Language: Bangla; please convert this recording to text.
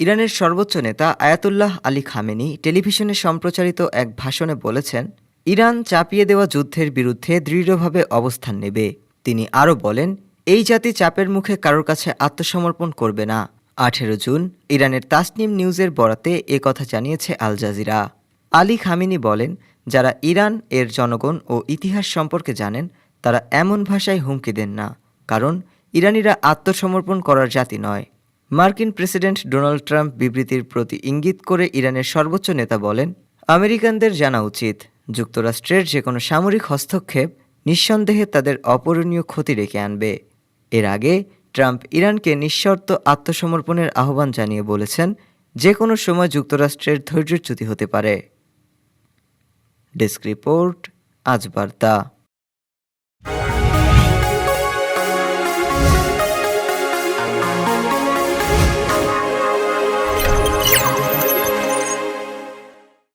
ইরানের সর্বোচ্চ নেতা আয়াতুল্লাহ আলী খামেনি টেলিভিশনে সম্প্রচারিত এক ভাষণে বলেছেন, ইরান চাপিয়ে দেওয়া যুদ্ধের বিরুদ্ধে দৃঢ়ভাবে অবস্থান নেবে। তিনি আরও বলেন, এই জাতি চাপের মুখে কারোর কাছে আত্মসমর্পণ করবে না। আঠেরো জুন, ইরানের তাসনিম নিউজের বরাতে এ কথা জানিয়েছে আল জাজিরা। আলী খামিনি বলেন, যারা ইরান, এর জনগণ ও ইতিহাস সম্পর্কে জানেন, তারা এমন ভাষায় হুমকি দেন না, কারণ ইরানিরা আত্মসমর্পণ করার জাতি নয়। মার্কিন প্রেসিডেন্ট ডোনাল্ড ট্রাম্প বিবৃতির প্রতি ইঙ্গিত করে ইরানের সর্বোচ্চ নেতা বলেন, আমেরিকানদের জানা উচিত, যুক্তরাষ্ট্রের যে কোনো সামরিক হস্তক্ষেপ নিঃসন্দেহে তাদের অপূরণীয় ক্ষতি রেখে আনবে। এর আগে ট্রাম্প ইরানকে নিঃশর্ত আত্মসমর্পণের আহ্বান জানিয়ে বলেছেন যে কোনো সময় যুক্তরাষ্ট্রের ধৈর্যচ্যুতি হতে পারে। ডেস্ক রিপোর্ট, আজ বার্তা।